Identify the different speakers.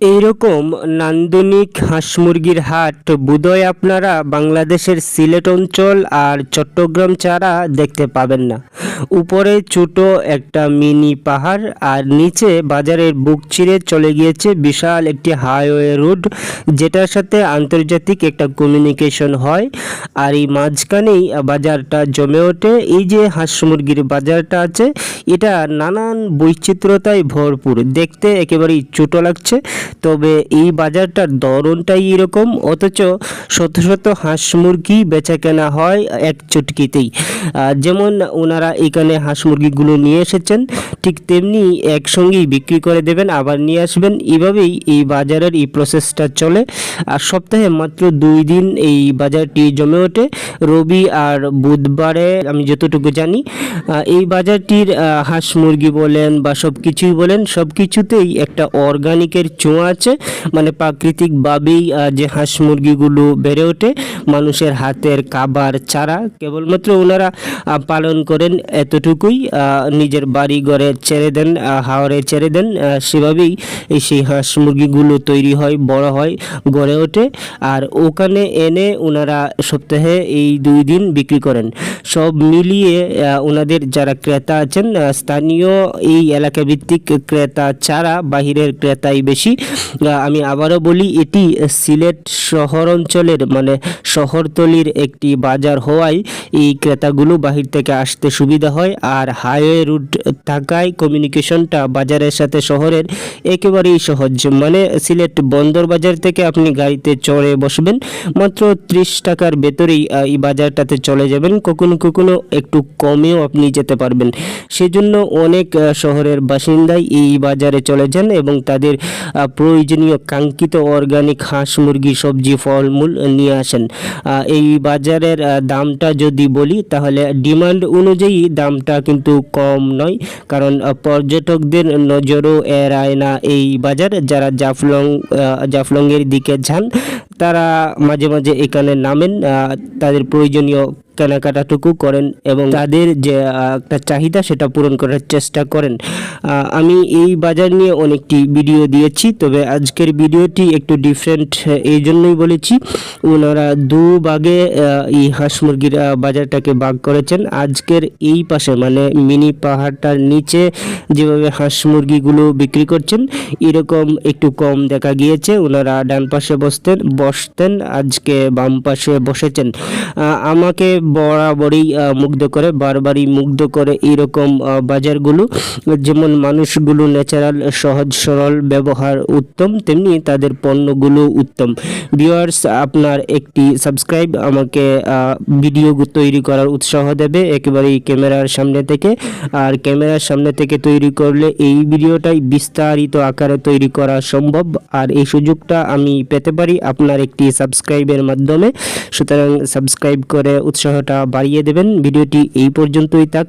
Speaker 1: এইরকম নান্দনিক হাঁস মুরগির হাট বোধহয় আপনারা বাংলাদেশের সিলেট অঞ্চল আর চট্টগ্রাম ছাড়া দেখতে পাবেন না। উপরে ছোট একটা মিনি পাহাড় আর নিচে বাজারের বুক চিরে চলে গিয়েছে বিশাল একটি হাইওয়ে রোড, যেটার সাথে আন্তর্জাতিক একটা কমিউনিকেশন হয়। আর এই মাঝখানেই বাজারটা জমে ওঠে। এই যে হাঁস মুরগির বাজারটা আছে, এটা নানান বৈচিত্র্যতায় ভরপুর। দেখতে একেবারেই ছোট লাগছে, তবে এই বাজারটার ধরনটাই এরকম। অথচ শত শত হাঁস মুরগি বেচা কেনা হয় এক চুটকিতেই। যেমন ওনারা এখানে হাঁস মুরগিগুলো নিয়ে এসেছেন। ঠিক তেমনি একসঙ্গেই বিক্রি করে দেবেন, আবার নিয়ে আসবেন। এভাবেই এই বাজারের এই প্রসেসটা চলে। আর সপ্তাহে মাত্র দুই দিন এই বাজারটি জমে ওঠে। রবি আর বুধবারে আমি যতটুকু জানি এই বাজারটির হাঁস মুরগি বলেন বা সব কিছুই বলেন সব কিছুতেই একটা অর্গানিকের ছোঁয়া আছে। মানে প্রাকৃতিকভাবেই যে হাঁস মুরগিগুলো বেড়ে ওঠে, মানুষের হাতের খাবার চারা কেবলমাত্র ওনারা পালন করেন এতটুকুই নিজের বাড়ি ঘরে ছেড়ে দেন হাওড়ে ছেড়ে দেন সেভাবেই সেই হাঁস মুরগিগুলো তৈরি হয়, বড় হয়, গড়ে ওঠে। আর ওখানে এনে ওনারা সপ্তাহে এই দুই দিন বিক্রি করেন। সব মিলিয়ে ওনাদের যারা ক্রেতা আছেন স্থানীয় এই এলাকা ভিত্তিক ক্রেতা ছাড়া বাহিরের ক্রেতাই বেশি। আমি আবারও বলি, এটি সিলেট শহর অঞ্চলের মানে শহরতলির একটি বাজার হওয়ায় এই ক্রেতাগুলো বাহির থেকে আসতে সুবিধা হয়। আর হাইওয়ে রুট থাকায় কমিউনিকেশনটা বাজারের সাথে শহরের একেবারেই সহজ। মানে সিলেট বন্দর বাজার থেকে আপনি গাড়িতে চড়ে বসবেন, মাত্র ত্রিশ টাকার ভেতরেই এই বাজারটাতে চলে যাবেন। কখনো কখনো একটু কমেও আপনি যেতে পারবেন। সেজন্য অনেক শহরের বাসিন্দাই এই বাজারে চলে যান এবং তাদের প্রয়োজনীয় কাঙ্ক্ষিত অর্গানিক হাঁস, মুরগি, সবজি, ফলমূল নিয়ে আসেন। এই বাজারের দামটা যদি বলি, তাহলে ডিমান্ড অনুযায়ী দামটা কিন্তু কম নয়। কারণ আহ, পর্যটকদের নজরও এড়ায় না এই বাজার। যারা জাফলং জাফলংয়ের দিকে যান তারা মাঝে মাঝে এখানে নামেন তাদের প্রয়োজনীয় কেনাকাটাটুকু করেন এবং তাদের যে একটা চাহিদা সেটা পূরণ করার চেষ্টা করেন। আমি এই বাজার নিয়ে অনেকটি ভিডিও দিয়েছি, তবে আজকের ভিডিওটি একটু ডিফারেন্ট এই জন্যই বলেছি, ওনারা দু ভাগে এই হাঁস মুরগির বাজারটাকে ভাগ করেছেন। আজকের এই পাশে মানে মিনি পাহাড়টার নিচে যেভাবে হাঁস মুরগিগুলো বিক্রি করছেন, এরকম একটু কম দেখা গিয়েছে। ওনারা ডান পাশে বসতেন বসতেন, আজকে বাম পাশে বসেছেন। আমাকে বরাবরই মুগ্ধ করে বারবারই মুগ্ধ করে এইরকম আহ, বাজারগুলো। যেমন মানুষগুলো ন্যাচারাল সহজ সরল ব্যবহার উত্তম তেমনি তাদের পণ্যগুলো উত্তম। ভিউয়ার্স আপনার একটি সাবস্ক্রাইব আমাকে ভিডিও তৈরি করার উৎসাহ দেবে একেবারেই ক্যামেরার সামনে থেকে। আর ক্যামেরার সামনে থেকে তৈরি করলে এই ভিডিওটাই বিস্তারিত আকারে তৈরি করা সম্ভব। আর এই সুযোগটা আমি পেতে পারি আপনার একটি সাবস্ক্রাইবের মাধ্যমে। সুতরাং সাবস্ক্রাইব করে উৎসাহটা বাড়িয়ে দেবেন। ভিডিওটি এই পর্যন্তই থাক।